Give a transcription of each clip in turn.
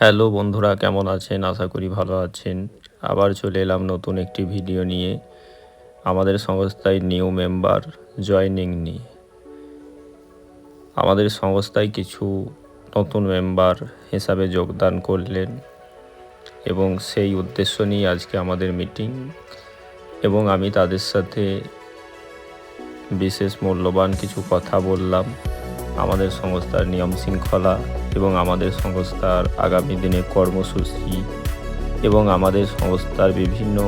Hello বন্ধুরা, কেমন আছেন? আশা করি ভালো আছেন। আবার চলে এলাম নতুন একটি ভিডিও নিয়ে। আমাদের সংস্থায় নিউ মেম্বার জয়নিং নিয়ে আমাদের সংস্থায় কিছু নতুন মেম্বার হিসাবে যোগদান করলেন এবং সেই উদ্দেশ্য নিয়ে আজকে আমাদের মিটিং এবং আমি তাদের সাথে বিশেষ মূল্যবান কিছু কথা বললাম। আমাদের সংস্থার নিয়ম শৃঙ্খলা এবং আমাদের সংস্থার আগামী দিনে কর্মসূচি এবং আমাদের সংস্থার বিভিন্ন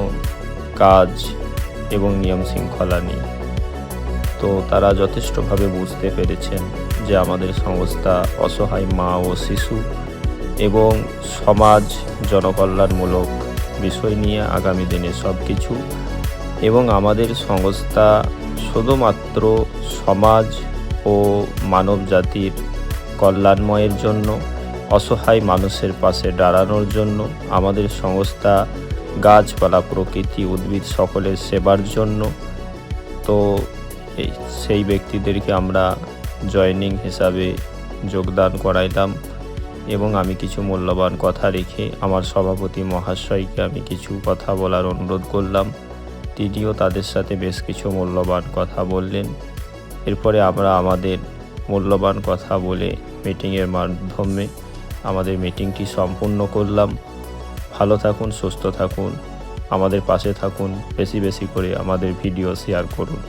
কাজ এবং নিয়ম শৃঙ্খলা নিয়ে। তো তারা যথেষ্টভাবে বুঝতে পেরেছেন যে আমাদের সংস্থা অসহায় মা ও শিশু এবং সমাজ জনকল্যাণমূলক বিষয় নিয়ে আগামী দিনে সব কিছু এবং আমাদের সংস্থা শুধুমাত্র সমাজ ও মানব জাতির কল্যাণময়ের জন্য, অসহায় মানুষের পাশে দাঁড়ানোর জন্য, আমাদের সংস্থা গাছপালা প্রকৃতি উদ্ভিদ সকলের সেবার জন্য। তো সেই ব্যক্তিদেরকে আমরা জয়নিং হিসাবে যোগদান করাইলাম এবং আমি কিছু মূল্যবান কথা রেখে আমার সভাপতি মহাশয়কে আমি কিছু কথা বলার অনুরোধ করলাম। তিনিও তাদের সাথে বেশ কিছু মূল্যবান কথা বললেন। এরপরে আমরা আমাদের মূল্যবান কথা বলে মিটিংয়ের মাধ্যমে আমাদের মিটিংটি সম্পূর্ণ করলাম। ভালো থাকুন, সুস্থ থাকুন, আমাদের পাশে থাকুন, বেশি বেশি করে আমাদের ভিডিও শেয়ার করুন।